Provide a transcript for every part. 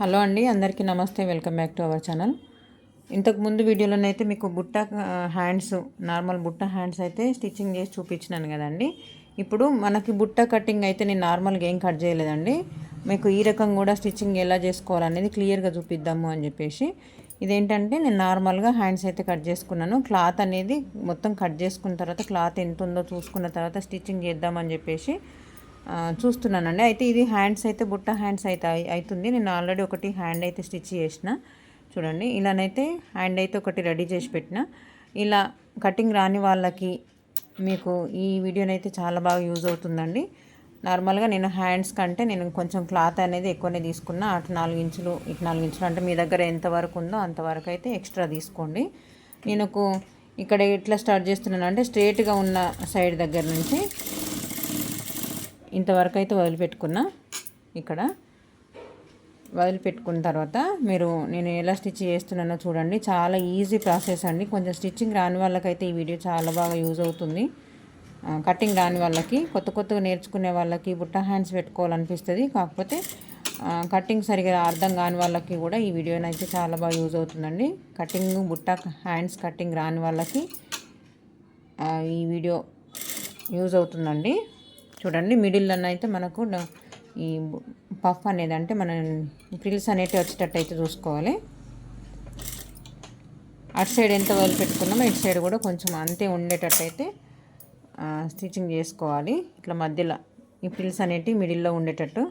Hello అండి అందరికీ నమస్తే. Welcome back to our channel. ఇంతకు ముందు వీడియోలోనైతే మీకు బుట్ట హ్యాండ్స్ నార్మల్ బుట్ట హ్యాండ్స్ అయితే స్టిచ్చింగ్ చేసి చూపించినాను కదండి. ఇప్పుడు మనకి బుట్ట కటింగ్ అయితే నేను నార్మల్గా ఏం కట్ చేయలేదండి. మీకు ఈ రకం కూడా స్టిచ్చింగ్ ఎలా చేసుకోవాలనేది క్లియర్గా చూపిద్దాము అని చెప్పేసి. ఇదేంటంటే నేను నార్మల్గా హ్యాండ్స్ అయితే కట్ చేసుకున్నాను. క్లాత్ అనేది మొత్తం కట్ చేసుకున్న తర్వాత క్లాత్ ఎంత ఉందో చూసుకున్న తర్వాత స్టిచ్చింగ్ చేద్దామని చెప్పేసి చూస్తున్నానండి. అయితే ఇది హ్యాండ్స్ అయితే బుట్ట హ్యాండ్స్ అయితే అవుతుంది నేను ఆల్రెడీ ఒకటి హ్యాండ్ అయితే స్టిచ్ చేసిన. చూడండి ఇలానైతే హ్యాండ్ అయితే ఒకటి రెడీ చేసి పెట్టిన. ఇలా కటింగ్ రాని వాళ్ళకి మీకు ఈ వీడియోనైతే చాలా బాగా యూజ్ అవుతుందండి. నార్మల్గా నేను హ్యాండ్స్ కంటే నేను కొంచెం క్లాత్ అనేది ఎక్కువనే తీసుకున్నా. అటు నాలుగు ఇంచులు ఇటు నాలుగు ఇంచులు. అంటే మీ దగ్గర ఎంతవరకు ఉందో అంతవరకు అయితే ఎక్స్ట్రా తీసుకోండి. నేను ఇక్కడ ఎట్లా స్టార్ట్ చేస్తున్నాను అంటే స్ట్రేట్గా ఉన్న సైడ్ దగ్గర నుంచి ఇంతవరకు అయితే వదిలిపెట్టుకున్నా. ఇక్కడ వదిలిపెట్టుకున్న తర్వాత మీరు నేను ఎలా స్టిచ్ చేస్తున్నానో చూడండి. చాలా ఈజీ ప్రాసెస్ అండి. కొంచెం స్టిచ్చింగ్ రాని వాళ్ళకైతే ఈ వీడియో చాలా బాగా యూజ్ అవుతుంది. కటింగ్ రాని వాళ్ళకి కొత్త కొత్తగా నేర్చుకునే వాళ్ళకి బుట్ట హ్యాండ్స్ పెట్టుకోవాలనిపిస్తుంది. కాకపోతే కటింగ్ సరిగా అర్థం కాని వాళ్ళకి కూడా ఈ వీడియోనైతే చాలా బాగా యూజ్ అవుతుందండి. కటింగ్ బుట్ట హ్యాండ్స్ కటింగ్ రాని వాళ్ళకి ఈ వీడియో యూజ్ అవుతుందండి. చూడండి మిడిల్లో అయితే మనకు ఈ పఫ్ అనేది అంటే మన ఫ్రిల్స్ అనేటివి వచ్చేటట్టు అయితే చూసుకోవాలి. అటు సైడ్ ఎంత వదిలిపెట్టుకున్నామో ఇటు సైడ్ కూడా కొంచెం అంతే ఉండేటట్టు అయితే స్టిచ్చింగ్ చేసుకోవాలి. ఇట్లా మధ్యలో ఈ ఫ్రిల్స్ అనేటివి మిడిల్లో ఉండేటట్టు.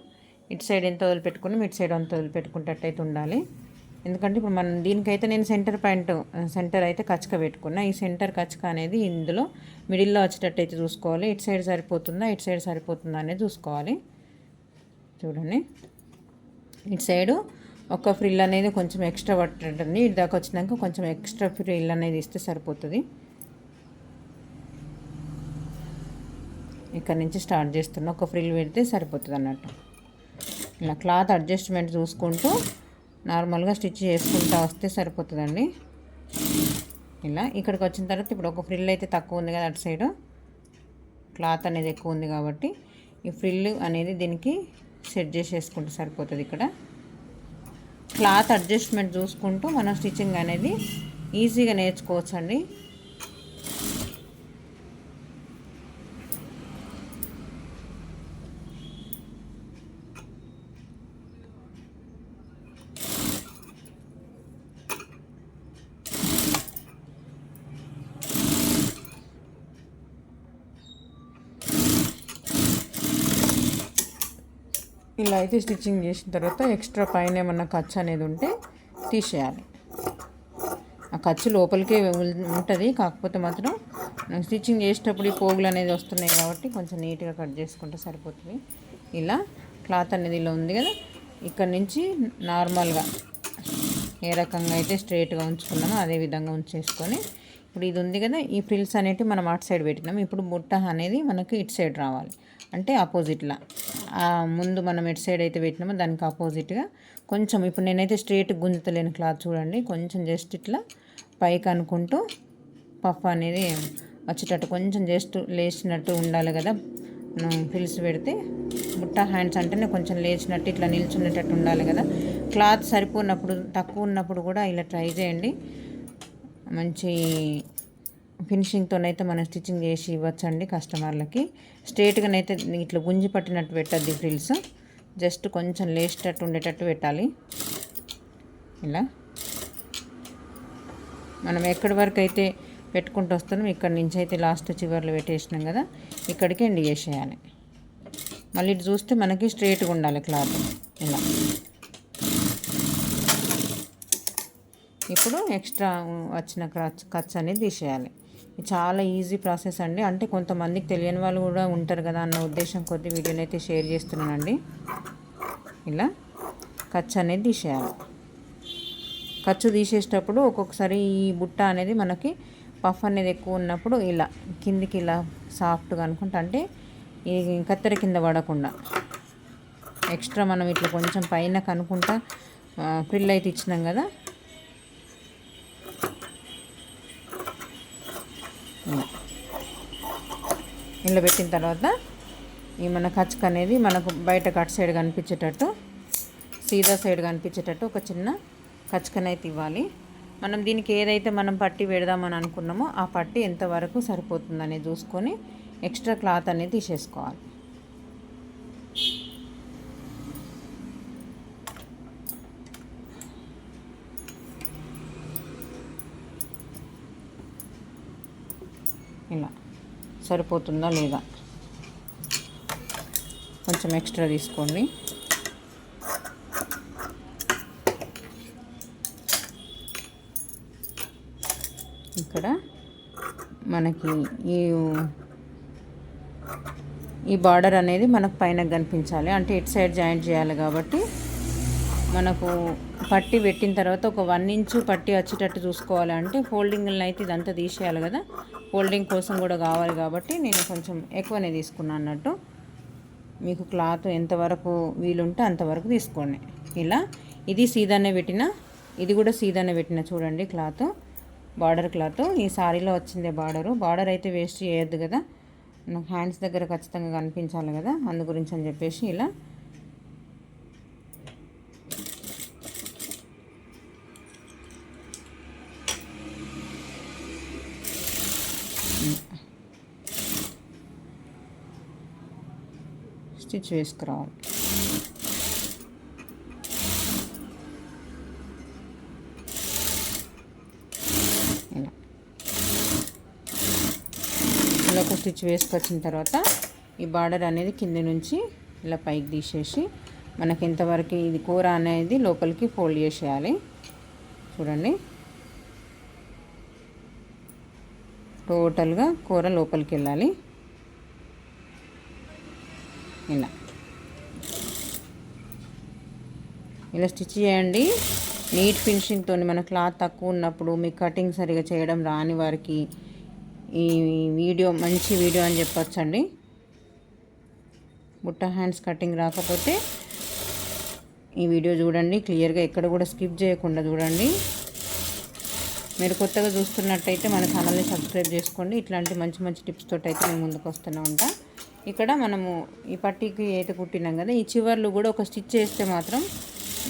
ఇటు సైడ్ ఎంత వదిలిపెట్టుకున్నాం ఇటు సైడ్ అంత వదిలిపెట్టుకునేటట్టు అయితే ఉండాలి. ఎందుకంటే ఇప్పుడు మనం దీనికైతే నేను సెంటర్ పాయింట్ సెంటర్ అయితే కచ్చక పెట్టుకున్నా. ఈ సెంటర్ కచ్చక అనేది ఇందులో మిడిల్లో వచ్చేటట్టు అయితే చూసుకోవాలి. ఇటు సైడ్ సరిపోతుందా ఇటు సైడ్ సరిపోతుందా అనేది చూసుకోవాలి. చూడండి. ఇటు సైడు ఒక ఫ్రిల్ అనేది కొంచెం ఎక్స్ట్రా పట్టండి ఇటు దాకా వచ్చినాక కొంచెం ఎక్స్ట్రా ఫ్రిల్ అనేది ఇస్తే సరిపోతుంది. ఇక్కడ నుంచి స్టార్ట్ చేస్తున్నా. ఒక ఫ్రిల్ పెడితే సరిపోతుంది అన్నట్టు. ఇలా క్లాత్ అడ్జస్ట్మెంట్ చూసుకుంటూ నార్మల్గా స్టిచ్ చేసుకుంటూ వస్తే సరిపోతుందండి. ఇలా ఇక్కడికి వచ్చిన తర్వాత ఇప్పుడు ఒక ఫ్రిల్ అయితే తక్కువ ఉంది కదా అటు సైడ్. క్లాత్ అనేది ఎక్కువ ఉంది కాబట్టి ఈ ఫ్రిల్ అనేది దీనికి సెట్ చేసేసుకుంటే సరిపోతుంది ఇక్కడ. క్లాత్ అడ్జస్ట్మెంట్ చూసుకుంటూ మనం స్టిచ్చింగ్ అనేది ఈజీగా నేర్చుకోవచ్చు అండి ఇలా అయితే స్టిచ్చింగ్ చేసిన తర్వాత ఎక్స్ట్రా పైన ఏమన్నా ఖర్చు అనేది ఉంటే తీసేయాలి. ఆ ఖర్చు లోపలికే ఉంటుంది. కాకపోతే మాత్రం స్టిచ్చింగ్ చేసేటప్పుడు ఈ పోగులు అనేది వస్తున్నాయి కాబట్టి కొంచెం నీట్గా కట్ చేసుకుంటే సరిపోతుంది. ఇలా క్లాత్ అనేది ఇలా ఉంది కదా ఇక్కడ నుంచి నార్మల్గా ఏ రకంగా అయితే స్ట్రైట్గా ఉంచుకున్నామో అదే విధంగా ఉంచేసుకొని ఇప్పుడు ఇది ఉంది కదా ఈ ఫ్రిల్స్ అనేటివి మనం అటు సైడ్ పెట్టినాం. ఇప్పుడు బుట్ట అనేది మనకి ఇటు సైడ్ రావాలి. అంటే ఆపోజిట్లా. ఆ ముందు మనం ఎటు సైడ్ అయితే పెట్టినామో దానికి ఆపోజిట్గా కొంచెం ఇప్పుడు నేనైతే స్ట్రేట్ గుంజుతలేని క్లాత్ చూడండి. కొంచెం జస్ట్ ఇట్లా పైకి అనుకుంటూ పఫ్ అనేది వచ్చేటట్టు కొంచెం జస్ట్ లేచినట్టు ఉండాలి కదా. మనం పెడితే బుట్ట హ్యాండ్స్ అంటేనే కొంచెం లేచినట్టు ఇట్లా నిల్చునేటట్టు ఉండాలి కదా. క్లాత్ సరిపోయినప్పుడు తక్కువ ఉన్నప్పుడు కూడా ఇలా ట్రై చేయండి. మంచి ఫినిషింగ్తోనైతే మనం స్టిచ్చింగ్ చేసి ఇవ్వచ్చండి కస్టమర్లకి. స్ట్రేట్గానైతే ఇట్లా గుంజి పట్టినట్టు పెట్టద్ది ఫ్రిల్స్. జస్ట్ కొంచెం లేచేటట్టు ఉండేటట్టు పెట్టాలి. ఇలా. మనం ఎక్కడి వరకు అయితే పెట్టుకుంటూ వస్తున్నాం ఇక్కడ నుంచి అయితే లాస్ట్ చివర్లో పెట్టేసినాం కదా ఇక్కడికి ఎండ్ చేసేయాలి. మళ్ళీ ఇటు చూస్తే మనకి స్ట్రేట్గా ఉండాలి క్లాత్. ఇలా. ఇప్పుడు ఎక్స్ట్రా వచ్చిన ఖర్చు ఖర్చు అనేది తీసేయాలి. చాలా ఈజీ ప్రాసెస్ అండి. అంటే కొంతమందికి తెలియని వాళ్ళు కూడా ఉంటారు కదా అన్న ఉద్దేశం కొద్ది వీడియోని అయితే షేర్ చేస్తున్నానండి. ఇలా ఖర్చు అనేది తీసేయాలి. ఖర్చు తీసేటప్పుడు ఒక్కొక్కసారి ఈ బుట్ట అనేది మనకి పఫ్ అనేది ఎక్కువ ఉన్నప్పుడు ఇలా కిందికి ఇలా సాఫ్ట్గా అనుకుంటా అంటే ఈ కత్తెర కింద పడకుండా. ఎక్స్ట్రా మనం ఇట్లా కొంచెం పైన కనుకుంటా ఫ్రిల్ అయితే ఇచ్చినాం కదా ఇలా పెట్టిన తర్వాత ఈ మన కచ్క అనేది మనకు బయట కట్ సైడ్ కనిపించేటట్టు సీదా సైడ్ కనిపించేటట్టు ఒక చిన్న కచ్చకనైతే ఇవ్వాలి. మనం దీనికి ఏదైతే మనం పట్టి పెడదామని అనుకున్నామో ఆ పట్టి ఎంతవరకు సరిపోతుందనేది చూసుకొని ఎక్స్ట్రా క్లాత్ అనేది తీసేసుకోవాలి. ఇలా. సరిపోతుందా లేదా? కొంచెం ఎక్స్ట్రా తీసుకోండి. ఇక్కడ మనకి ఈ ఈ బార్డర్ అనేది మనకు పైన కనిపించాలి. అంటే ఇటు సైడ్ జాయింట్ చేయాలి కాబట్టి మనకు పట్టి పెట్టిన తర్వాత ఒక వన్ ఇంచు పట్టి వచ్చేటట్టు చూసుకోవాలంటే ఫోల్డింగ్లను అయితే ఇదంతా తీసేయాలి కదా. ఫోల్డింగ్ కోసం కూడా కావాలి కాబట్టి నేను కొంచెం ఎక్కువనే తీసుకున్నాను అన్నట్టు. మీకు క్లాత్ ఎంతవరకు వీలుంటే అంతవరకు తీసుకోండి. ఇలా ఇది సీదానే పెట్టిన ఇది కూడా సీదానే పెట్టిన చూడండి క్లాత్ బార్డర్ క్లాత్ ఈ సారీలో వచ్చిందే బార్డరు బార్డర్ అయితే వేస్ట్ చేయొద్దు కదా. నాకు హ్యాండ్స్ దగ్గర ఖచ్చితంగా కనిపించాలి కదా. అందు గురించి అని చెప్పేసి ఇలా స్టిచ్ వేసుకురావాలి ఇలా. ఇలా ఒక స్టిచ్ వేసుకొచ్చిన తర్వాత ఈ బార్డర్ అనేది కింద నుంచి ఇలా పైకి తీసేసి మనకి ఎంతవరకు ఇది కూర అనేది లోపలికి ఫోల్డ్ చేసేయాలి. చూడండి. టోటల్గా కూర లోపలికి వెళ్ళాలి. ఇలా ఇలా స్టిచ్ చేయండి. నీట్ ఫినిషింగ్తో మన క్లాత్ తక్కువ ఉన్నప్పుడు మీకు కటింగ్ సరిగా చేయడం రాని వారికి ఈ వీడియో మంచి వీడియో అని చెప్పొచ్చండి. బుట్ట హ్యాండ్స్ కటింగ్ రాకపోతే ఈ వీడియో చూడండి. క్లియర్గా ఎక్కడ కూడా స్కిప్ చేయకుండా చూడండి. మీరు కొత్తగా చూస్తున్నట్టయితే మన ఛానల్ని సబ్స్క్రైబ్ చేసుకోండి. ఇట్లాంటి మంచి మంచి టిప్స్ తోటి అయితే మేము ముందుకు వస్తూనే ఉంటాం ఇక్కడ మనము ఈ పట్టీకి అయితే కుట్టినాం కదా ఈ చివర్లు కూడా ఒక స్టిచ్ చేస్తే మాత్రం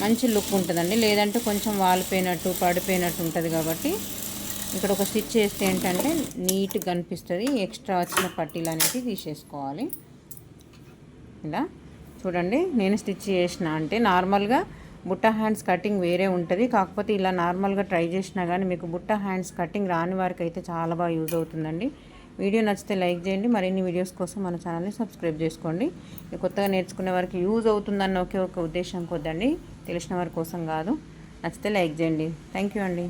మంచి లుక్ ఉంటుందండి. లేదంటే కొంచెం వాలిపోయినట్టు పడిపోయినట్టు ఉంటుంది కాబట్టి ఇక్కడ ఒక స్టిచ్ చేస్తే ఏంటంటే నీట్గా అనిపిస్తుంది ఎక్స్ట్రా వచ్చిన పట్టీలు అనేది తీసేసుకోవాలి. ఇలా చూడండి నేను స్టిచ్ చేసిన అంటే నార్మల్గా బుట్ట హ్యాండ్స్ కటింగ్ వేరే ఉంటుంది. కాకపోతే ఇలా నార్మల్గా ట్రై చేసినా కానీ మీకు బుట్ట హ్యాండ్స్ కటింగ్ రాని వారికి అయితే చాలా బాగా యూజ్ అవుతుందండి. వీడియో నచ్చితే లైక్ చేయండి. మరిన్ని వీడియోస్ కోసం మన ఛానల్ని సబ్స్క్రైబ్ చేసుకోండి. కొత్తగా నేర్చుకునే వారికి యూజ్ అవుతుందన్న ఒకే ఒక ఉద్దేశం కొద్దండి. తెలిసిన వారి కోసం కాదు. నచ్చితే లైక్ చేయండి. థ్యాంక్ యూ అండి.